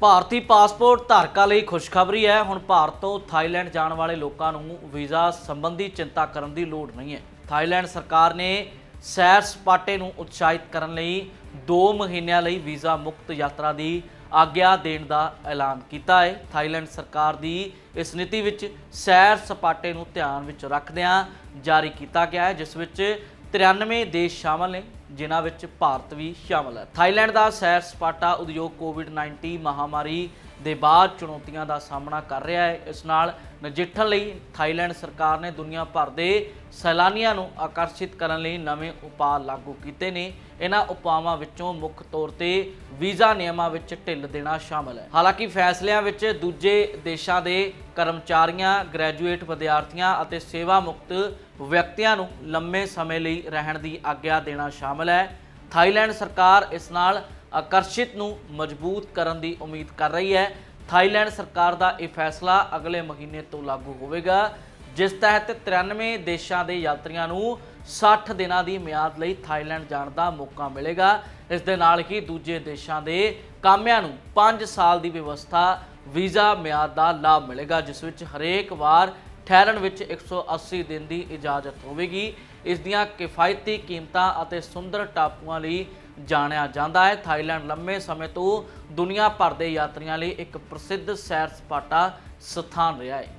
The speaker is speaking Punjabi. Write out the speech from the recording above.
ਭਾਰਤੀ ਪਾਸਪੋਰਟ ਧਾਰਕਾਂ ਲਈ ਖੁਸ਼ਖਬਰੀ ਹੈ। ਹੁਣ ਭਾਰਤ ਤੋਂ ਥਾਈਲੈਂਡ ਜਾਣ ਵਾਲੇ ਲੋਕਾਂ ਨੂੰ ਵੀਜ਼ਾ ਸੰਬੰਧੀ ਚਿੰਤਾ ਕਰਨ ਦੀ ਲੋੜ ਨਹੀਂ ਹੈ। ਥਾਈਲੈਂਡ ਸਰਕਾਰ ਨੇ ਸੈਰ ਸਪਾਟੇ ਨੂੰ ਉਤਸ਼ਾਹਿਤ ਕਰਨ ਲਈ 2 ਮਹੀਨਿਆਂ ਲਈ ਵੀਜ਼ਾ ਮੁਕਤ ਯਾਤਰਾ ਦੀ ਆਗਿਆ ਦੇਣ ਦਾ ਐਲਾਨ ਕੀਤਾ ਹੈ। ਥਾਈਲੈਂਡ ਸਰਕਾਰ ਦੀ ਇਸ ਨੀਤੀ ਵਿੱਚ ਸੈਰ ਸਪਾਟੇ ਨੂੰ ਧਿਆਨ ਵਿੱਚ ਰੱਖਦਿਆਂ ਜਾਰੀ ਕੀਤਾ ਗਿਆ ਹੈ, ਜਿਸ ਵਿੱਚ 93 ਦੇਸ਼ ਸ਼ਾਮਲ ਨੇ। ਜਿਨ੍ਹਾਂ ਵਿੱਚ ਭਾਰਤ ਵੀ ਸ਼ਾਮਲ ਹੈ। ਥਾਈਲੈਂਡ ਦਾ ਸੈਰ ਸਪਾਟਾ ਉਦਯੋਗ ਕੋਵਿਡ-19 ਮਹਾਮਾਰੀ ਦੇ ਬਾਅਦ ਚੁਣੌਤੀਆਂ ਦਾ ਸਾਹਮਣਾ ਕਰ ਰਿਹਾ ਹੈ। ਇਸ ਨਾਲ ਨਜਿੱਠਣ ਲਈ ਥਾਈਲੈਂਡ ਸਰਕਾਰ ਨੇ ਦੁਨੀਆ ਭਰ ਦੇ ਸੈਲਾਨੀਆਂ ਨੂੰ ਆਕਰਸ਼ਿਤ ਕਰਨ ਲਈ ਨਵੇਂ ਉਪਾਅ ਲਾਗੂ ਕੀਤੇ ਨੇ। ਇਹਨਾਂ ਉਪਾਵਾਂ ਵਿੱਚੋਂ ਮੁੱਖ ਤੌਰ ਤੇ ਵੀਜ਼ਾ ਨਿਯਮਾਂ ਵਿੱਚ ਢਿੱਲ ਦੇਣਾ ਸ਼ਾਮਲ ਹੈ। ਹਾਲਾਂਕਿ ਫੈਸਲਿਆਂ ਵਿੱਚ ਦੂਜੇ ਦੇਸ਼ਾਂ ਦੇ ਕਰਮਚਾਰੀਆਂ, ਗ੍ਰੈਜੂਏਟ ਵਿਦਿਆਰਥੀਆਂ ਅਤੇ ਸੇਵਾ ਮੁਕਤ ਵਿਅਕਤੀਆਂ ਨੂੰ ਲੰਮੇ ਸਮੇਂ ਲਈ ਰਹਿਣ ਦੀ ਆਗਿਆ ਦੇਣਾ ਸ਼ਾਮਲ ਹੈ। ਥਾਈਲੈਂਡ ਸਰਕਾਰ ਇਸ ਨਾਲ ਆਕਰਸ਼ਿਤ ਨੂੰ ਮਜ਼ਬੂਤ ਕਰਨ ਦੀ ਉਮੀਦ ਕਰ ਰਹੀ ਹੈ। ਥਾਈਲੈਂਡ ਸਰਕਾਰ ਦਾ ਇਹ ਫੈਸਲਾ ਅਗਲੇ ਮਹੀਨੇ ਤੋਂ ਲਾਗੂ ਹੋਵੇਗਾ, ਜਿਸ ਤਹਿਤ 93 ਦੇਸ਼ਾਂ ਦੇ ਯਾਤਰੀਆਂ ਨੂੰ 60 ਦਿਨਾਂ ਦੀ ਮਿਆਦ ਲਈ ਥਾਈਲੈਂਡ ਜਾਣ ਦਾ ਮੌਕਾ ਮਿਲੇਗਾ। ਇਸ ਦੇ ਨਾਲ ਹੀ ਦੂਜੇ ਦੇਸ਼ਾਂ ਦੇ ਕਾਮਿਆਂ ਨੂੰ 5 ਸਾਲ ਦੀ ਵਿਵਸਥਾ, ਵੀਜ਼ਾ ਮਿਆਦ ਦਾ ਲਾਭ ਮਿਲੇਗਾ, ਜਿਸ ਵਿੱਚ ਹਰੇਕ ਵਾਰ ਠਹਿਰਣ ਵਿੱਚ 180 ਦਿਨ ਦੀ ਇਜਾਜ਼ਤ ਹੋਵੇਗੀ। ਇਸ ਦੀਆਂ ਕਿਫਾਇਤੀ ਕੀਮਤਾਂ ਅਤੇ ਸੁੰਦਰ ਟਾਪੂਆਂ ਲਈ ਜਾਣਿਆ ਜਾਂਦਾ ਹੈ। ਥਾਈਲੈਂਡ ਲੰਮੇ ਸਮੇਂ ਤੋਂ ਦੁਨੀਆ ਭਰ ਦੇ ਯਾਤਰੀਆਂ ਲਈ ਇੱਕ ਪ੍ਰਸਿੱਧ ਸੈਰ ਸਪਾਟਾ ਸਥਾਨ ਰਿਹਾ ਹੈ।